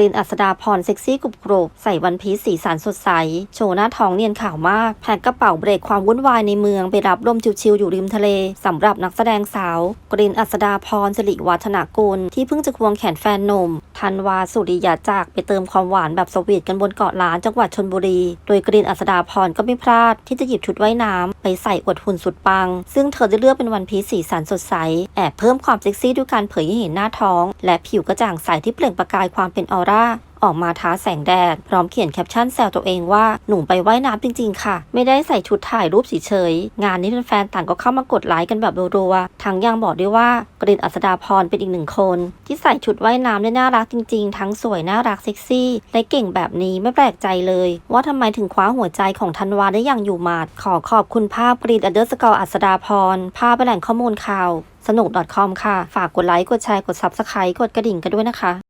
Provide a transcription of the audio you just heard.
รีนอัสดาพรเซ็กซี่กรุบกรบใส่วันพีซสีสันสดใส โชว์หน้าท้องเนียนขาวมาก แพ็คกระเป๋าเบรกความวุ่นวายในเมืองไปรับลมชิวๆอยู่ริมทะเลสำหรับนักแสดงสาว กรีนอัสดาพรสิริวัฒนากุลที่เพิ่งจะควงแขนแฟนหนุ่ม ธันวาสุริยาจากไปเติมความหวานแบบสวีทกันบนเกาะล้านจังหวัดชนบุรี โดยกรีนอัสดาพรก็ไม่พลาดที่จะหยิบชุดว่ายน้ำไปใส่อวดหุ่นสุดปัง ซึ่งเธอได้เลือกเป็นวันพีซสีสันสดใส แอบเพิ่มความเซ็กซี่ด้วยการเผยให้เห็นหน้าท้อง และผิวกระจ่างใสที่เปล่งประกายความเป็นออร่า ออกมาท้าแสงแดด พร้อมเขียนแคปชั่นแซวตัวเองว่าหนูไปไว่ายน้ำจริงๆ ค่ะ ไม่ได้ใส่ชุดถ่ายรูปเฉยๆงานนี้แฟนๆต่างก็เข้ามากดไลค์กันแบบรัวๆทั้งยังบอกด้วยว่ากรินอัสดาพรเป็นอีกหนึ่งคน ที่ใส่ชุดว่ายน้ำได้น่ารักจริงๆ ทั้งสวยน่ารักเซ็กซี่และเก่งแบบนี้ไม่แปลกใจเลย ว่าทำไมถึงคว้าหัวใจของธันวาได้อย่างอยู่หมาดขอขอบคุณภาพกรีนอัเดอร์สกอร์อัสดาพรภาพแหล่งข้อมูลข่าวสนุก .com ค่ะ ฝากกดไลค์ กดแชร์ กด Subscribe กดกระดิ่งกันด้วยนะคะ